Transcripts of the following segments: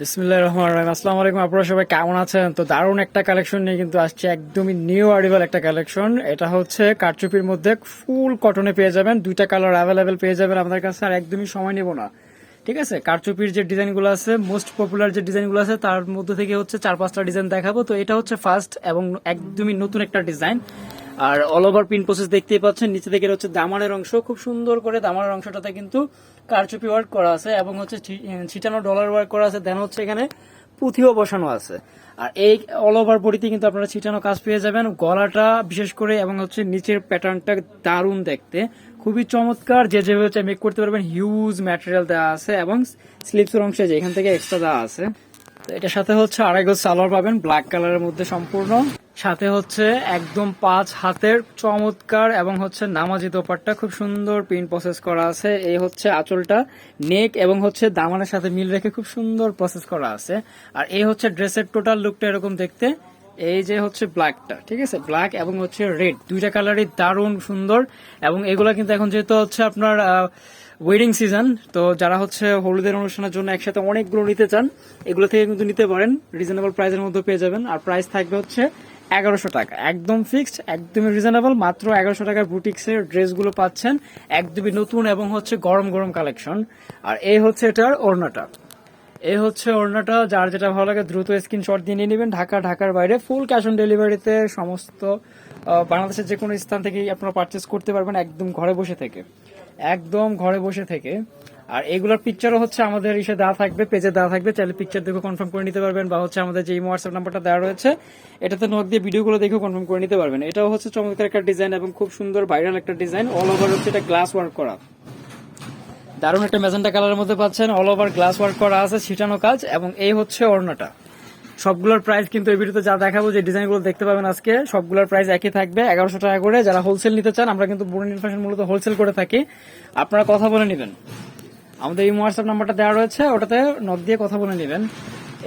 বিসমিল্লাহ রহমান রহিম। আসসালামু আলাইকুম, আপনারা সবাই কেমন আছেন? তো দারুণ একটা কালেকশন নিয়ে কিন্তু আসছে, একদমই নিউ আরিভাল একটা কালেকশন এটা হচ্ছে কারচুপির মধ্যে ফুল কটনে পেয়ে যাবেন, দুইটা কালার অ্যাভেলেবেল পেয়ে যাবেন আপনাদের কাছে, আর একদমই সময় নেব না। ঠিক আছে? কারচুপির যে ডিজাইনগুলো আছে মোস্ট পপুলার যে ডিজাইনগুলো আছে, তার মধ্যে থেকে হচ্ছে চার পাঁচটা ডিজাইন দেখাবো। তো এটা হচ্ছে ফার্স্ট এবং একদমই নতুন একটা ডিজাইন আর অল ওভার পিন প্রসেস দেখতেই পাচ্ছেন, নিচে থেকে হচ্ছে দামানের অংশ। খুব সুন্দর করে দামানের অংশটাতে কিন্তু কারচুপি ওয়ার্ক করা আছে এবং হচ্ছে ছিটানো ডলার ওয়ার্ক করা আছে। দেন হচ্ছে এখানে পুঁথিও বসানো আছে। আর এই অল ওভার বডিতে কিন্তু আপনারা ছিটানো কাজ পেয়ে যাবেন। গলাটা বিশেষ করে এবং হচ্ছে নিচের প্যাটার্নটা দারুণ দেখতে। খুবই চমৎকার। যে যেভাবে মেক করতে পারবেন হিউজ ম্যাটেরিয়াল দেওয়া আছে এবং স্লিপসের অংশে যে এখান থেকে এক্সট্রা দেওয়া আছে। এটার সাথে হচ্ছে আড়াই গজ সালোয়ার পাবেন ব্ল্যাক কালারের মধ্যে সম্পূর্ণ। সাথে হচ্ছে একদম পাঁচ হাতের চমৎকার এবং হচ্ছে নামাজি দোপারটা খুব সুন্দর প্রিন্ট প্রসেস করা আছে। এই হচ্ছে আঁচলটা নেক এবং হচ্ছে দামানের সাথে মিল রেখে খুব সুন্দর প্রসেস করা আছে। আর এই হচ্ছে ড্রেসের টোটাল লুকটা এরকম দেখতে। এই যে হচ্ছে ব্ল্যাকটা ঠিক আছে? ব্ল্যাক এবং হচ্ছে রেড দুইটা কালারই দারুণ সুন্দর। এবং এগুলা কিন্তু এখন যেহেতু হচ্ছে আপনার ওয়েডিং সিজন তো যারা হচ্ছে হলুদের অনুষ্ঠানের জন্য একসাথে অনেকগুলো নিতে চান, এগুলো থেকে কিন্তু নিতে পারেন। রিজনেবল প্রাইসের মধ্যে পেয়ে যাবেন। আর প্রাইস থাকবে হচ্ছে এগারোশো টাকা। একদম ফিক্সড একদমই রিজনেবল মাত্র এগারোশো টাকার বুটিক্সের ড্রেসগুলো পাচ্ছেন একদমই নতুন এবং হচ্ছে গরম গরম কালেকশন আর এই হচ্ছে এটার ওড়নাটা। এই হচ্ছে ওড়নাটা, যার যেটা ভালো লাগে দ্রুত স্ক্রিনশট দিয়ে নিয়ে নেবেন। ঢাকা, ঢাকার বাইরে ফুল ক্যাশ অন ডেলিভারিতে সমস্ত বাংলাদেশের যে কোনো স্থান থেকেই আপনারা পারচেস করতে পারবেন একদম ঘরে বসে থেকে। একদম ঘরে বসে থেকে। আর এগুলোর পিকচারও হচ্ছে আমাদের ইসে দেওয়া থাকবে পেজে দেওয়া থাকবে। চাইলে পিকচার দেখে কনফার্ম করে নিতে পারবেন বা হচ্ছে আমাদের যে হোয়াটসঅ্যাপ নাম্বারটা দেওয়া রয়েছে, এটাতে নোট দিয়ে ভিডিওগুলো দেখেও কনফার্ম করে নিতে পারবেন। এটাও হচ্ছে চমৎকার একটা ডিজাইন এবং খুব সুন্দর ভাইরাল একটা ডিজাইন অল ওভার হচ্ছে এটা গ্লাস ওয়ার্ক করা। দারুণ একটা মেজেন্টা কালারের মধ্যে পাচ্ছেন। অল ওভার গ্লাস ওয়ার্ক করা আছে, ছিটানো কাজ এবং এই হচ্ছে ওড়নাটা। সবগুলোর প্রাইস কিন্তু এই ভিডিওতে যা দেখাবো, যে ডিজাইনগুলো দেখতে পাবেন আজকে, সবগুলোর প্রাইস একই থাকবে, এগারোশো টাকা করে। যারা হোলসেল নিতে চান, আমরা কিন্তু বুড়িন ফ্যাশন মূলত হোলসেল করে থাকি। আপনারা কথা বলে নেবেন। আমাদের এই হোয়াটসঅ্যাপ নাম্বারটা দেওয়া রয়েছে, ওটাতে নট দিয়ে কথা বলে নেবেন।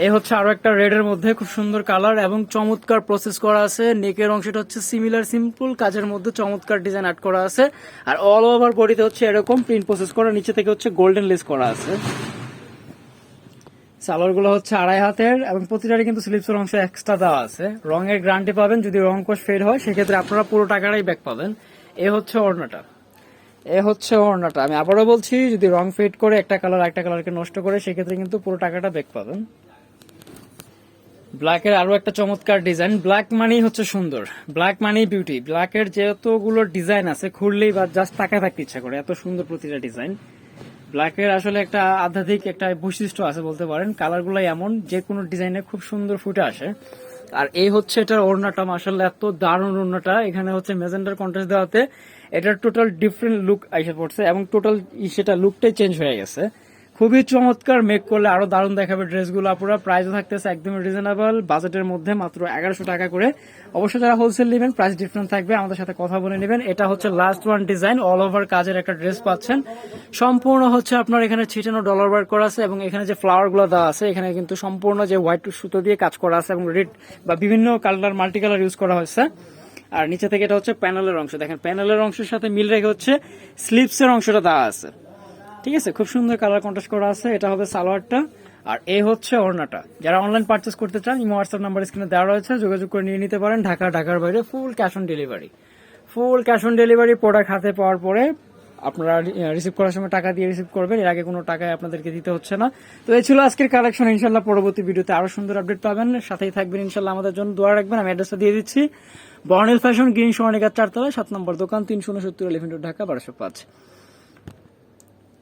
এই হচ্ছে আরও একটা রেড এর মধ্যে খুব সুন্দর কালার এবং চমৎকার প্রসেস করা আছে। নেকের অংশটা হচ্ছে সিমিলার সিম্পল কাজের মধ্যে চমৎকার ডিজাইন আর্ট করা আছে। আর অল ওভার বডিতে হচ্ছে এরকম প্রিন্ট প্রসেস করা, নিচে থেকে হচ্ছে গোল্ডেন লেস করা আছে। সালোয়ারগুলো হচ্ছে আড়াই হাতের এবং প্রতিটারই কিন্তু স্লিপসের অংশ এক্সট্রা দেওয়া আছে। রঙের গ্যারান্টি পাবেন, যদি রং কোষ ফেড হয়, সেক্ষেত্রে আপনারা পুরো টাকাটাই ব্যাক পাবেন। এ হচ্ছে ওড়নাটা। এ হচ্ছে ওড়নাটা। আমি আবারও বলছি, যদি রং ফেড করে একটা কালার একটা কালারকে নষ্ট করে, সেক্ষেত্রে কিন্তু পুরো টাকাটা ব্যাক পাবেন। ব্ল্যাকের আরও একটা চমৎকার ডিজাইন ব্ল্যাক মানেই হচ্ছে সুন্দর। ব্ল্যাক মানেই বিউটি ব্ল্যাকের যতগুলো ডিজাইন আছে, খুললেই বা জাস্ট তাকায় থাকতে ইচ্ছা করে। এত সুন্দর প্রতিটা ডিজাইন ব্ল্যাকের আসলে একটা আধ্যাত্মিক একটা বৈশিষ্ট্য আছে বলতে পারেন। কালারগুলো এমন যে কোনো ডিজাইনে খুব সুন্দর ফুটে আসে। আর এই হচ্ছে এটার ওড়নাটা মাসাল্লাহ এত দারুণ ওড়নাটা। এখানে হচ্ছে মেজেন্ডার কন্ট্রাস্ট দেওয়াতে এটার টোটাল ডিফারেন্ট লুক আইসে পড়ছে এবং টোটাল সেটা লুকটাই চেঞ্জ হয়ে গেছে। খুবই চমৎকার মেক করলে আরও দারুণ দেখাবে ড্রেসগুলো পুরো প্রাইসও থাকতেছে একদমই রিজনেবল বাজেটের মধ্যে মাত্র এগারোশো টাকা করে। অবশ্যই যারা হোলসেল নেবেন প্রাইস ডিফারেন্ট থাকবে, আমাদের সাথে কথা বলে নেবেন। এটা হচ্ছে last one design all over কাজের একটা ড্রেস পাচ্ছেন। সম্পূর্ণ হচ্ছে আপনার এখানে ছিটানো ডলার ওয়ার্ক করা আছে এবং এখানে যে ফ্লাওয়ারগুলো দেওয়া আছে, এখানে কিন্তু সম্পূর্ণ যে হোয়াইট সুতো দিয়ে কাজ করা আছে এবং রেড বা বিভিন্ন কালার মাল্টি কালার ইউজ করা হয়েছে। আর নিচে থেকে এটা হচ্ছে প্যানেলের অংশ। দেখেন প্যানেলের অংশের সাথে মিল রেখে হচ্ছে স্লিপসের অংশটা দেওয়া আছে। ঠিক আছে? খুব সুন্দর কালার কন্ট্রাস্ট করা আছে। এটা হবে সালোয়ারটা। আর এ হচ্ছে অর্ণাটা যারা অনলাইন পারচেস করতে চান ইমো হোয়াটসঅ্যাপ নাম্বার স্ক্রিনে দেওয়া রয়েছে। যোগাযোগ করে নিয়ে নিতে পারেন ঢাকা, ঢাকার বাইরে full cash on delivery full cash on delivery product হাতে পাওয়ার পরে আপনারা রিসিভ করার সময় টাকা দিয়ে রিসিভ করবেন। এর আগে কোনো টাকায় আপনাদেরকে দিতে হচ্ছে না। তো এই ছিল আজকের কালেকশন ইনশাল্লাহ পরবর্তী ভিডিওতে আরও সুন্দর আপডেট পাবেন। সাথেই থাকবেন ইনশাল্লাহ আমাদের জন্য দোয়া রাখবেন। আমি অ্যাড্রেসটা দিয়ে দিচ্ছি। বর্ণেল ফ্যাশন, গ্রিন সোনানিকার চারতলায়, সাত নম্বর দোকান, তিনশো উনসত্তর এলিফেন্ট ঢাকা, বারোশো পাঁচ।